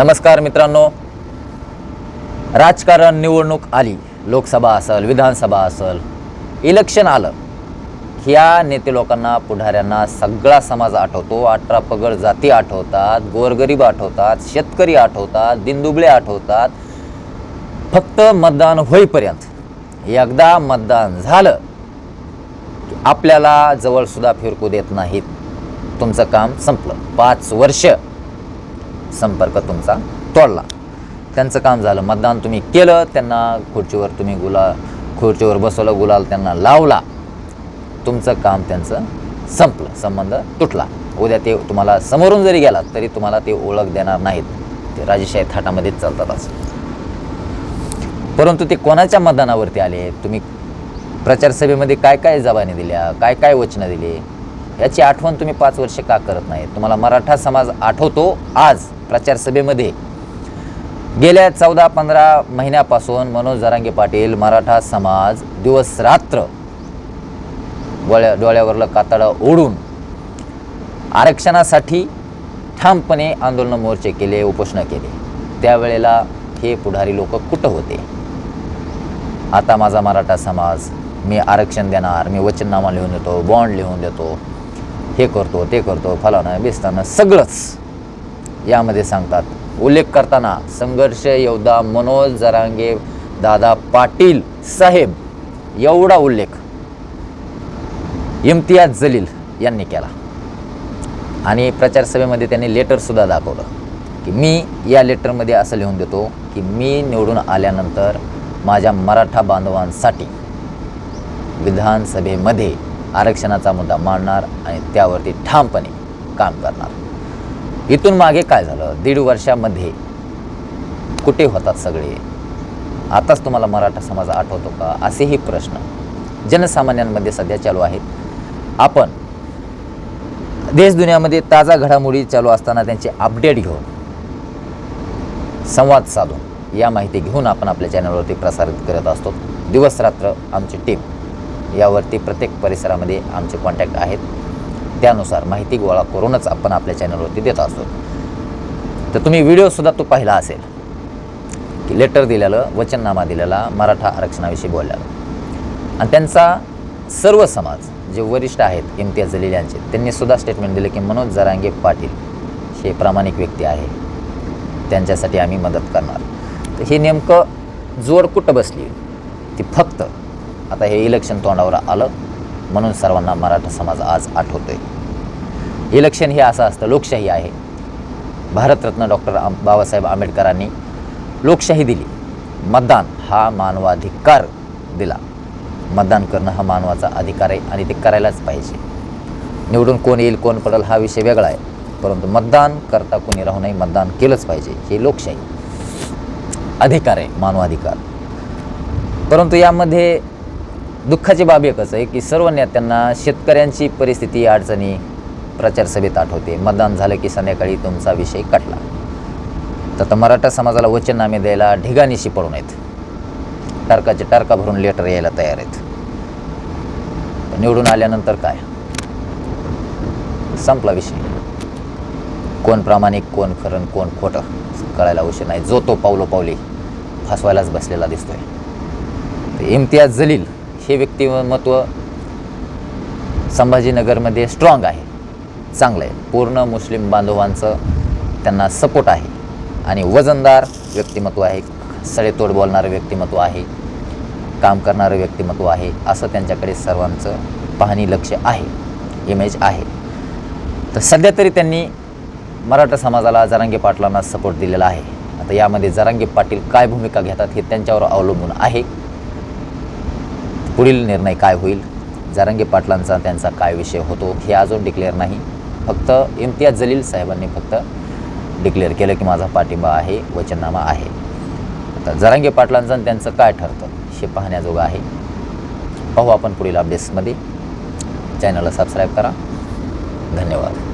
नमस्कार मित्रांनो. राजकारण निवडणूक आली. लोकसभा असेल विधानसभा असेल इलेक्शन आलं. ह्या नेते लोकांना पुढाऱ्यांना सगळा समाज आठवतो. अठरा पगड जाती आठवतात गोरगरीब आठवतात शेतकरी आठवतात दिनदुबळे आठवतात. फक्त मतदान होईपर्यंत एकदा मतदान झालं की आपल्याला जवळसुद्धा फिरकू देत नाहीत. तुमचं काम संपलं. पाच वर्ष संपर्क तुमचा तोडला. त्यांचं काम झालं. मतदान तुम्ही केलं त्यांना खुर्चीवर तुम्ही गुलाल खुर्चीवर बसवलं गुलाल त्यांना लावला. तुमचं काम त्यांचं संपलं. संबंध तुटला. उद्या ते तुम्हाला समोरून जरी गेलात तरी तुम्हाला ते ओळख देणार नाहीत. ते राजेशाही थाटामध्येच चालतात असं परंतु ते कोणाच्या मतदानावरती आले? तुम्ही प्रचारसभेमध्ये काय काय जबानी दिल्या? काय काय वचनं दिली? याची आठवण तुम्ही पाच वर्ष का करत नाही तुम्हाला मराठा समाज आठवतो आज प्रचारसभेमध्ये गेल्या चौदा पंधरा महिन्यापासून मनोज जरांगे पाटील मराठा समाज दिवस रात्र डोळ्या डोळ्यावरलं कातडं ओढून आरक्षणासाठी ठामपणे आंदोलन मोर्चे केले उपोषणं केले. त्यावेळेला हे पुढारी लोक कुठं होते? आता माझा मराठा समाज मी आरक्षण देणार मी वचननामा लिहून देतो बॉन्ड लिहून देतो. हे करतो ते करतो फलानं बिस्तानं सगळंच. यामध्ये सांगतात उल्लेख करताना संघर्ष योद्धा मनोज जरांगे दादा पाटील साहेब एवढा उल्लेख इम्तियाज जलील यांनी केला. आणि प्रचारसभेमध्ये त्यांनी लेटरसुद्धा दाखवलं की मी या लेटरमध्ये असं लिहून देतो की मी निवडून आल्यानंतर माझ्या मराठा बांधवांसाठी विधानसभेमध्ये आरक्षणाचा मुद्दा मांडणार आणि त्यावरती ठामपणे काम करणार. इथून मागे काय झालं? दीड वर्षामध्ये कुठे होतात सगळे? आताच तुम्हाला मराठा समाज आठवतो का? असेही प्रश्न जनसामान्यांमध्ये सध्या चालू आहेत. आपण देश दुनियामध्ये ताजा घडामोडी चालू असताना त्यांचे अपडेट घेऊन संवाद साधून या माहिती घेऊन आपण आपल्या चॅनलवरती प्रसारित करत असतो. दिवस रात्र आमची टीम यावरती प्रत्येक परिसरामध्ये आमचे कॉन्टॅक्ट आहेत. त्यानुसार माहिती गोळा करूनच आपण आपल्या चॅनलवरती देत असतो. तर तुम्ही व्हिडिओसुद्धा तो पाहिला असेल. की लेटर दिलेलं वचननामा दिलेला मराठा आरक्षणाविषयी बोललेलं. आणि त्यांचा सर्व समाज जे वरिष्ठ आहेत इम्तियाज जलील यांचे त्यांनीसुद्धा स्टेटमेंट दिले की मनोज जरांगे पाटील हे प्रामाणिक व्यक्ती आहे. त्यांच्यासाठी आम्ही मदत करणार. तर हे नेमकं जोड कुठं बसली. ती फक्त आता हे इलेक्शन तोंडावर आलं म्हणून सर्वांना मराठा समाज आज आठवतो आहे इलेक्शन हे असं असतं लोकशाही आहे. भारतरत्न डॉक्टर बाबासाहेब आंबेडकरांनी लोकशाही दिली. मतदान हा मानवाधिकार दिला. मतदान करणं हा मानवाचा अधिकार आहे आणि ते करायलाच पाहिजे. निवडून कोण येईल कोण पडेल हा विषय वेगळा आहे. परंतु मतदान करता कोणी राहू नये मतदान केलंच पाहिजे. हे लोकशाही अधिकार आहे मानवाधिकार. परंतु यामध्ये दुःखाची बाब एकच आहे की सर्व नेत्यांना शेतकऱ्यांची परिस्थिती अडचणी प्रचारसभेत आठवते. मतदान झालं की संध्याकाळी तुमचा विषय कटला. तर आता मराठा समाजाला वचननामे द्यायला ढिगाणीशी पडून आहेत. टारकाचे टारका भरून लेटर यायला तयार आहेत. निवडून आल्यानंतर काय? संपला विषय. कोण प्रामाणिक कोण खरं कोण खोटं कळायला उशीर नाही. जो तो पावलो पावली फसवायलाच बसलेला दिसतोय. तर इम्तियाज जलील हे व्यक्तिमत्व संभाजीनगरमध्ये स्ट्रॉंग आहे. चांगलं आहे. पूर्ण मुस्लिम बांधवांचं त्यांना सपोर्ट आहे. आणि वजनदार व्यक्तिमत्व आहे. सडेतोड बोलणारं व्यक्तिमत्व आहे. काम करणारं व्यक्तिमत्व आहे. असं त्यांच्याकडे सर्वांचं पाहणी लक्ष आहे. इमेज आहे. तर सध्या तरी त्यांनी मराठा समाजाला जरांगे पाटलांना सपोर्ट दिलेला आहे. आता यामध्ये जरांगे पाटील काय भूमिका घेतात हे त्यांच्यावर अवलंबून आहे. पुढील निर्णय काय होईल? जारंगी पाटलांचा त्यांचा काय विषय होतो हे अजून डिक्लेअर नाही. फक्त इम्तियाज जलील साहेबांनी फक्त डिक्लेअर केलं की माझा पाठिंबा आहे वचननामा आहे. आता जरांगे पाटलांचं आणि त्यांचं काय ठरतं हे पाहण्याजोगं आहे. पाहू आपण पुढील अपडेट्समध्ये चॅनलला सबस्क्राईब करा. धन्यवाद.